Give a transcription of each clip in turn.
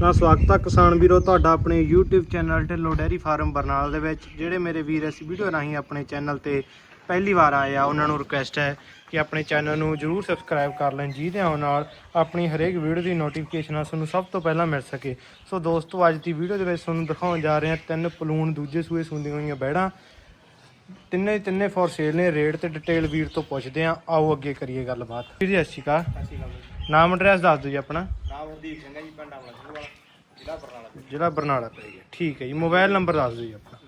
ਤਾਂ ਸਵਾਗਤ ਹੈ ਕਿਸਾਨ ਵੀਰੋ ਤੁਹਾਡਾ ਆਪਣੇ YouTube channel Dhillon dairy farm Barnala ਦੇ ਵਿੱਚ ਜਿਹੜੇ ਮੇਰੇ ਵੀਰ ਇਸ ਵੀਡੀਓ ਰਾਹੀਂ ਆਪਣੇ ਚੈਨਲ ਤੇ ਪਹਿਲੀ ਵਾਰ ਆਏ ਆ ਉਹਨਾਂ ਨੂੰ ਰਿਕੁਐਸਟ ਹੈ ਕਿ ਆਪਣੇ ਚੈਨਲ ਨੂੰ ਜਰੂਰ ਸਬਸਕ੍ਰਾਈਬ ਕਰ ਲੈਣ ਜਿਹਦੇ ਨਾਲ ਆਪਣੀ ਹਰੇਕ ਵੀਡੀਓ ਦੀ ਨੋਟੀਫਿਕੇਸ਼ਨ ਤੁਹਾਨੂੰ ਸਭ ਤੋਂ ਪਹਿਲਾਂ ਮਿਲ ਸਕੇ। ਸੋ ਦੋਸਤੋ ਅੱਜ ਦੀ ਵੀਡੀਓ ਦੇ ਵਿੱਚ ਤੁਹਾਨੂੰ ਦਿਖਾਉਣ ਜਾ ਰਹੇ ਹਾਂ ਤਿੰਨ ਪਲੂਣ ਦੂਜੇ ਸੂਏ ਸੁੰਦੀਆਂ ਹੋਈਆਂ ਬੈੜਾਂ। ਤਿੰਨੇ ਤਿੰਨੇ ਫੋਰ ਸੇਲ ਨੇ ਰੇਟ ਤੇ ਡਿਟੇਲ ਵੀਰ ਤੋਂ ਪੁੱਛਦੇ ਆ ਆਓ ਅੱਗੇ ਕਰੀਏ ਗੱਲਬਾਤ। ਵੀਰ ਜੀ ਸਤਿ ਸ਼੍ਰੀ ਅਕਾਲ। ਨਾਮ ਐਡਰੈਸ ਦੱਸ ਦਿਓ ਜੀ ਆਪਣਾ। ਨਾਮ ਹਰਦੀਪ ਸਿੰਘ ਹੈ ਜੀ ਪਿੰਡ ਆਮਲਾ ਸਿੰਘ ਵਾਲਾ ਜ਼ਿਲ੍ਹਾ ਬਰਨਾਲਾ ਜ਼ਿਲ੍ਹਾ ਬਰਨਾਲਾ ਪੈ ਗਿਆ ਠੀਕ ਹੈ ਜੀ ਮੋਬਾਈਲ ਨੰਬਰ ਦੱਸ ਦਿਓ ਜੀ ਆਪਣਾ।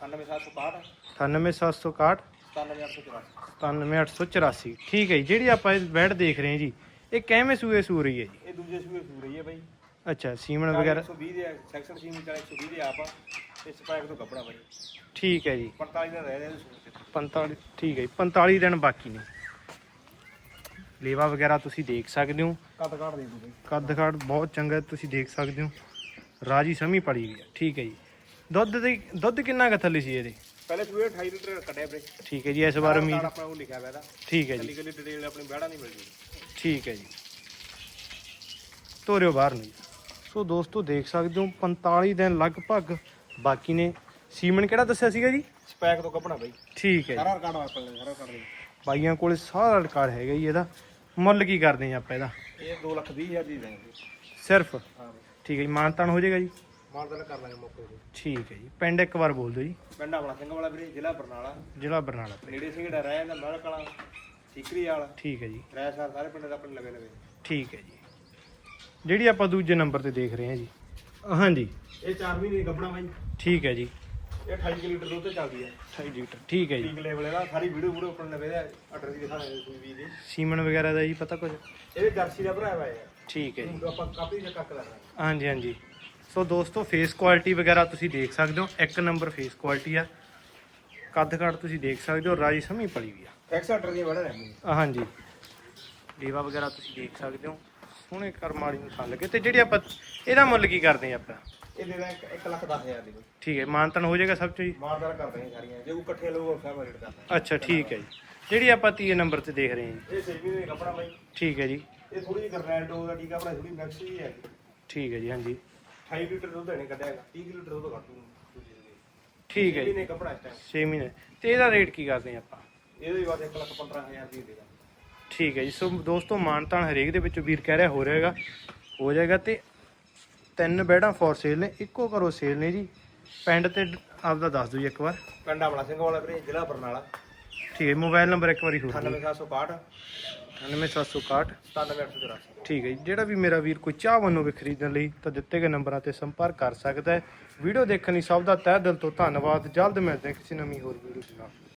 9765 98761 97884 97884 ਠੀਕ ਹੈ ਜੀ ਜਿਹੜੀ ਆਪਾਂ ਇਹ ਬੈਡ ਦੇਖ ਰਹੇ ਹਾਂ ਜੀ ਇਹ ਕਿਵੇਂ ਸੂਏ ਸੂ ਰਹੀ ਹੈ ਜੀ? ਇਹ ਦੂਜੇ ਸੂਏ ਸੂ ਰਹੀ ਹੈ ਬਾਈ। ਅੱਛਾ ਸੀਮਨ ਵਗੈਰਾ? 120 ਦੇ ਸੈਕਸ਼ਨ ਸੀਮ ਚਾਲੇ 120 ਦੇ ਆਪ। ਤੇ ਸਪੈਕ ਤੋਂ ਕੱਪੜਾ ਬਾਈ। ਠੀਕ ਹੈ ਜੀ। 45 ਦਿਨ ਰਹਿ ਰਹੇ ਨੇ ਸੂਏ ਤੇ। 45 ਠੀਕ ਹੈ ਜੀ 45 ਦਿਨ ਬਾਕੀ ਨੇ। ਲੇਵਾ ਵਗੈਰਾ ਤੁਸੀਂ ਦੇਖ ਸਕਦੇ ਹੋ। ਕੱਦ ਕਾਟ ਦੇ ਦੂ ਕੱਦ ਕਾਠ ਬਹੁਤ ਚੰਗਾ ਤੁਸੀਂ ਦੇਖ ਸਕਦੇ ਹੋ। ਰਾਜੀ ਸਮੀ ਪੜੀ ਗਈ ਹੈ। ਠੀਕ ਹੈ ਜੀ। ਦੁੱਧ ਦੀ ਦੁੱਧ ਕਿੰਨਾ ਕੁ ਥੱਲੇ ਸੀ ਇਹਦੇ? ਪਹਿਲੇ ਸੂਏ 28 ਲੀਟਰ ਕੱਢਿਆ ਵੀਰੇ। ਠੀਕ ਹੈ ਜੀ ਇਸ ਵਾਰ ਉਮੀਦ ਆਪਣਾ ਉਹ ਲਿਖਿਆ ਹੋਇਆ ਇਹਦਾ। ਠੀਕ ਹੈ ਜੀ। ਕੱਲੀ ਡਿਟੇਲ ਆਪਣੀ ਬਹਿੜਾ ਨਹੀਂ ਮਿਲਦੀ। ਠੀਕ ਹੈ ਜੀ। ਤੋਰਿਓ ਬਾਹਰ ਨੂੰ। ਜੀ। ਸੋ ਦੋਸਤੋ ਦੇਖ ਸਕਦੇ ਹੋ 45 ਦਿਨ ਲਗਭਗ ਬਾਕੀ ਨੇ। ਸੀਮਨ ਕਿਹੜਾ ਦੱਸਿਆ ਸੀਗਾ ਜੀ? ਸਪੈਕ ਤੋਂ ਕੱਪੜਾ ਬਾਈ। ਠੀਕ ਹੈ ਸਾਰਾ ਰਿਕਾਰਡ ਵਾਪਰ ਲੈ ਸਾਰਾ ਰਿਕਾਰਡ ਦੇ। ਬਾਈਆਂ ਕੋਲੇ ਸਾਰਾ ਰਿਕਾਰਡ ਹੈਗਾ ਜੀ ਇਹਦਾ। ਮੁੱਲ ਕੀ ਕਰਦੇ ਆ ਆਪਾਂ ਇਹਦਾ? ਇਹ 2 ਲੱਖ 20 ਹਜ਼ਾਰ ਦੀ ਦੇਣਗੇ। ਸਿਰਫ? ਹਾਂ ਠੀਕ ਹੈ ਜੀ ਮਾਨਤਾਨ ਹੋ ਜਾਏਗਾ ਜੀ? ਮਾਨਦਨ ਕਰ ਲਾਂਗੇ ਮੌਕੇ ਤੇ। ਠੀਕ ਹੈ ਜੀ ਪਿੰਡ ਇੱਕ ਵਾਰ ਬੋਲ ਦਿਓ ਜੀ। ਪਿੰਡ ਆਮਲਾ ਸਿੰਘ ਵਾਲਾ ਵੀਰੇ ਜ਼ਿਲ੍ਹਾ ਬਰਨਾਲਾ। ਜ਼ਿਲ੍ਹਾ ਬਰਨਾਲਾ। ਨੇੜੇ ਸਿੰਘੜਾ ਰਹਿ ਜਾਂਦਾ ਮਹਿਲ ਕਲਾਂ ਠੀਕਰੀ ਵਾਲਾ। ਠੀਕ ਹੈ ਜੀ। ਰਹਿ ਸਾਰ ਸਾਰੇ ਪਿੰਡ ਦਾ ਆਪਣੇ ਲਵੇ ਲਵੇ। ਠੀਕ ਹੈ ਜੀ। ਜਿਹੜੀ ਆਪਾਂ ਦੂਜੇ ਨੰਬਰ ਤੇ ਦੇਖ ਰਹੇ ਹਾਂ ਜੀ। ਹਾਂਜੀ। ਇਹ 4 ਮਹੀਨੇ ਦੀ ਕੱਪੜਾ ਬਾਈ। ਠੀਕ ਹੈ ਜੀ। ਇਹ 28 ਕਿਲੋ ਲੀਟਰ ਦੁੱਧ ਤੇ ਚੱਲਦੀ ਹੈ 28 ਲੀਟਰ ਠੀਕ ਹੈ ਜੀ। ਠੀਕ ਲੈਵਲ ਇਹਦਾ ਸਾਰੀ ਵੀਡੀਓ ਵੀਡੀਓ ਉੱਪਰ ਨਵੇਂ ਦਾ ਆਰਡਰ ਦੀ ਦਿਖਾ ਰਹੇ ਸੂਈ ਵੀ ਦੀ ਸੀਮਨ ਵਗੈਰਾ ਦਾ ਜੀ ਪਤਾ ਕੁਝ ਇਹ ਜਰਸੀ ਦਾ ਭਰਾ ਹੈ ਠੀਕ ਹੈ ਜੀ। ਇਹ ਆਪਾਂ ਕਾਪੀ ਦੇ ਕੱਕ ਕਰਨਾ ਹਾਂਜੀ ਹਾਂਜੀ। ਸੋ ਦੋਸਤੋ ਫੇਸ ਕੁਆਲਿਟੀ ਵਗੈਰਾ ਤੁਸੀਂ ਦੇਖ ਸਕਦੇ ਹੋ। ਇੱਕ ਨੰਬਰ ਫੇਸ ਕੁਆਲਿਟੀ ਆ। ਕੱਦ ਕਾਠ ਤੁਸੀਂ ਦੇਖ ਸਕਦੇ ਹੋ ਰਾਜੀ ਸਮੀ ਪਲੀ ਵੀ ਆ। ਐਕਸ ਆਰਡਰ ਦੀ ਵੜਾ ਰਹਿੰਦੀ ਹਾਂਜੀ। ਲੀਵਾ ਵਗੈਰਾ ਤੁਸੀਂ ਦੇਖ ਸਕਦੇ ਹੋ। ਸੋਹਣੇ ਕਰਮ ਵਾਲੀ ਨੂੰ ਥੱਲ ਲੱਗੇ ਤੇ ਜਿਹੜੀ ਆਪਾਂ ਇਹਦਾ ਮੁੱਲ ਕੀ ਕਰਦੇ ਆ ਆਪਾਂ? ਇਹ ਦੇ ਦਾਂ 1 ਲੱਖ 10 ਹਜ਼ਾਰ ਦੀ ਕੋਈ ਠੀਕ ਹੈ ਮਾਨਤਨ ਹੋ ਜਾਏਗਾ ਸਭ ਤੋਂ ਜੀ ਮਾਰਦਾਰ ਕਰਦੇ ਨੇ ਸਾਰੀਆਂ ਜੇ ਉਹ ਇਕੱਠੇ ਲਊਗਾ ਨਾਲ ਰੇਟ ਕਰਦਾ ਅੱਛਾ ਠੀਕ ਹੈ ਜੀ। ਜਿਹੜੀ ਆਪਾਂ ਤੀਏ ਨੰਬਰ ਤੇ ਦੇਖ ਰਹੇ ਹਾਂ ਜੀ। ਇਹ 6 ਮਹੀਨੇ ਦਾ ਕੱਪੜਾ ਬਾਈ। ਠੀਕ ਹੈ ਜੀ। ਇਹ ਥੋੜੀ ਜਿਹੀ ਗਰਨੈਲਟੋ ਦਾ ਟੀਕਾ ਭਰਾ ਥੋੜੀ ਮੈਕਸ ਹੀ। ਹੈ ਠੀਕ ਹੈ ਜੀ ਹਾਂਜੀ। 28 ਲੀਟਰ ਦੁੱਧ ਦੇਣੇ ਕੱਢਿਆ ਹੈਗਾ 30 ਲੀਟਰ ਦੁੱਧ ਦੂੰ ਠੀਕ ਹੈ ਜੀ। ਮਹੀਨੇ ਕੱਪੜਾ ਇਸ ਟਾਈਮ 6 ਮਹੀਨੇ ਤੇ ਇਹਦਾ ਰੇਟ ਕੀ ਕਰਦੇ ਆਪਾਂ? ਇਹਦੇ ਬਾਅਦ 1 ਲੱਖ 15 ਹਜ਼ਾਰ ਦੀ ਦੇਗਾ। ਠੀਕ ਹੈ ਜੀ। ਸੋ ਦੋਸਤੋ ਮਾਨਤਾਨ ਹਰੇਕ ਦੇ ਵਿੱਚੋਂ ਵੀਰ ਕਹਿ ਰਿਹਾ ਹੋ ਰਹੇਗਾ ਹੋ ਜਾਏਗਾ ਤੇ ਤਿੰਨ ਬੈਡਾਂ ਫੋਰ ਸੇਲ ਨੇ ਇੱਕੋ ਘਰੋਂ ਸੇਲ ਨੇ ਜੀ। ਪਿੰਡ ਤੇ ਆਪਦਾ ਦੱਸ ਦਿਓ ਜੀ ਇੱਕ ਵਾਰ। ਪਿੰਡ ਆਮਲਾ ਸਿੰਘ ਵਾਲਾ ਵੀਰੇ ਜ਼ਿਲ੍ਹਾ ਬਰਨਾਲਾ। ਠੀਕ ਹੈ ਮੋਬਾਈਲ ਨੰਬਰ ਇੱਕ ਵਾਰੀ ਹੋਰ ਦਿਓ 98761 97761 97884 ਠੀਕ ਹੈ ਜੀ। ਜਿਹੜਾ ਵੀ ਮੇਰਾ ਵੀਰ ਕੋਈ ਚਾਹ ਵੰਨੋ ਵੀ ਖਰੀਦਣ ਲਈ ਤਾਂ ਦਿੱਤੇ ਗਏ ਨੰਬਰਾਂ ਤੇ ਸੰਪਰਕ ਕਰ ਸਕਦਾ ਹੈ। ਵੀਡੀਓ ਦੇਖਣ ਲਈ ਸਭ ਦਾ ਤਹਿ ਦਿਲ ਤੋਂ ਧੰਨਵਾਦ। ਜਲਦ ਮਿਲਦੇ ਹਾਂ ਕਿਸੇ ਨਵੀਂ ਹੋਰ ਵੀਡੀਓ ਦੇ ਨਾਲ।